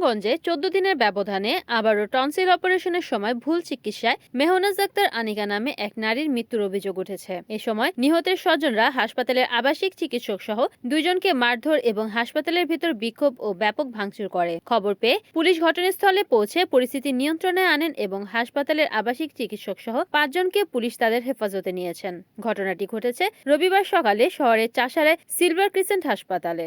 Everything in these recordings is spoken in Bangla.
নারায়ণগঞ্জে চোদ্দ দিনের ব্যবধানে আবারও টনসিল অপারেশনের সময় ভুল চিকিৎসায় মেহনাজ আক্তার আনিকা নামে এক নারীর মৃত্যুর অভিযোগ উঠেছে। এ সময় নিহতের স্বজনরা হাসপাতালের আবাসিক চিকিৎসক সহ দুইজনকে মারধর এবং হাসপাতালের ভিতর বিক্ষোভ ও ব্যাপক ভাঙচুর করে। খবর পেয়ে পুলিশ ঘটনাস্থলে পৌঁছে পরিস্থিতি নিয়ন্ত্রণে আনেন এবং হাসপাতালের আবাসিক চিকিৎসক সহ পাঁচজনকে পুলিশ তাদের হেফাজতে নিয়েছেন। ঘটনাটি ঘটেছে রবিবার সকালে শহরের চাষারায় সিলভার ক্রিসেন্ট হাসপাতালে।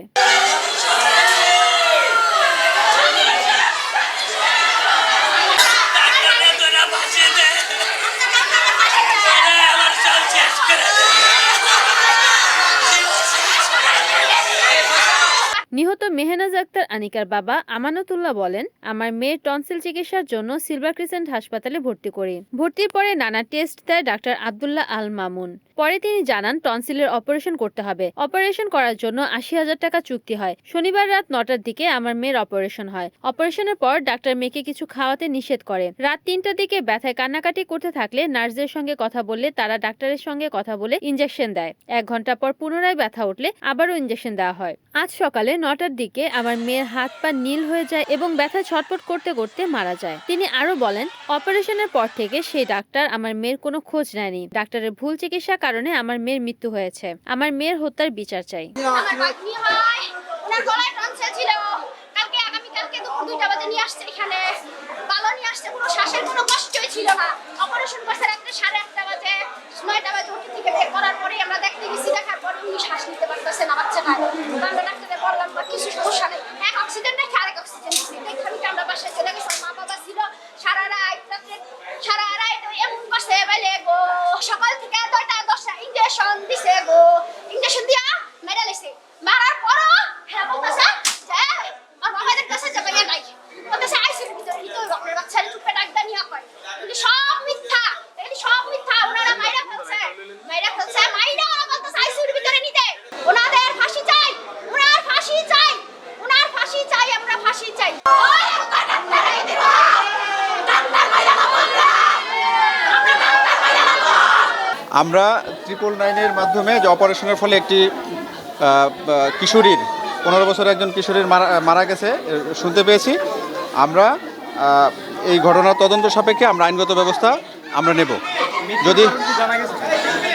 নিহত মেহনাজ আক্তার আনিকার বাবা আমানতুল্লাহ বলেন, আমার মেয়ের টনসিল চিকিৎসার জন্য সিলভার ক্রিসেন্ট হাসপাতালে ভর্তি করি। ভর্তির পরে নানা টেস্ট দেয় ডাক্তার আবদুল্লাহ আল মামুন। পরে তিনি জানান, টনসিলের অপারেশন করতে হবে। অপারেশন করার জন্য আশি হাজার টাকা চুক্তি হয়। শনিবার রাত নটার দিকে আমার মেয়ের অপারেশন হয়। অপারেশনের পর ডাক্তার মেয়েকে কিছু খাওয়াতে নিষেধ করে। রাত তিনটার দিকে ব্যথায় কান্নাকাটি করতে থাকলে নার্সদের সঙ্গে কথা বললে তারা ডাক্তারের সঙ্গে কথা বলে ইঞ্জেকশন দেয়। এক ঘণ্টা পর পুনরায় ব্যথা উঠলে আবারও ইঞ্জেকশন দেওয়া হয়। আজ সকালে নটার দিকে আমার মেয়ের হাত পা নীল হয়ে যায় এবং ব্যথা ছটফট করতে করতে মারা যায়। তিনি আরও বলেন, অপারেশনের পর থেকে সেই ডাক্তার আমার মেয়ের কোনো খোঁজ নেয়নি। ডাক্তারের ভুল চিকিৎসার কারণে আমার মেয়ের মৃত্যু হয়েছে। আমার মেয়ের হত্যার বিচার চাই। ছিল। না। অপারেশন রাত্রে সাড়ে আটটা বাজে, নয়টা বাজে থেকে বের করার আমরা দেখতে গেছি, দেখার পরে উনি শ্বাস নিতে পারতেছে না বাচ্চাটা তো আমরা ডাক্তারে বললাম বা কিছু সমস্যা নেই এক অক্সিজেন রেখে আরেক অক্সিজেন দিচ্ছি দেখে আমি আমরা বাসায় চলে গেছি মা বাবা ছিল সারা রাত রাত্রে সারা রাত এমন করছে বেলে গো সকাল থেকে দশটা দশটা ইঞ্জেকশন দিছে গো ইঞ্জেকশন দিয়া মেরে লেছে মারার পরও হ্যাঁ বলতেছে যে আর বাবাদের কাছে যাবে ইয়ে নাই বলতেছে আইসির ভিতরে নিতে হইব আপনার বাচ্চার চুপে ডাকদা নিয়ে হয় কিন্তু সব মিথ্যা এগুলি সব মিথ্যা ওনারা মাইরা ফেলছে মাইরা ফেলছে মাইরা ওরা বলতেছে আইসির ভিতরে নিতে ওনাদের ফাঁসি চাই ওনার ফাঁসি চাই ওনার ফাঁসি চাই আমরা ফাঁসি চাই ওই একটা ডাক্তার এই দিবা ডাক্তার মাইরা না বললা আমরা ডাক্তার মাইরা না আমরা ট্রিপল নাইনের মাধ্যমে যে অপারেশনের ফলে একটি কিশোরীর, পনেরো বছর একজন কিশোরীর মারা মারা গেছে শুনতে পেয়েছি। আমরা এই ঘটনার তদন্ত সাপেক্ষে আমরা আইনগত ব্যবস্থা আমরা নেব। যদি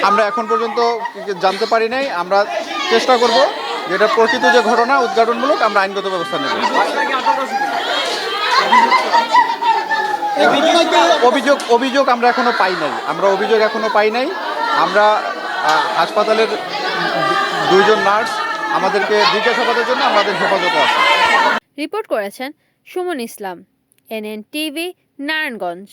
আমরা এখন পর্যন্ত জানতে পারি নাই, আমরা চেষ্টা করব যেটা প্রকৃত যে ঘটনা, উদ্ঘাটনমূলক আমরা আইনগত ব্যবস্থা নেব। অভিযোগ অভিযোগ আমরা এখনও পাই নাই। আমরা অভিযোগ এখনও পাই নাই। আমরা হাসপাতালের দুইজন নার্স আমাদেরকে জিজ্ঞাসাবাদের জন্য আমাদের হেফাজতে আছে। রিপোর্ট করেছেন সুমন ইসলাম এনএন টিভি নারায়ণগঞ্জ।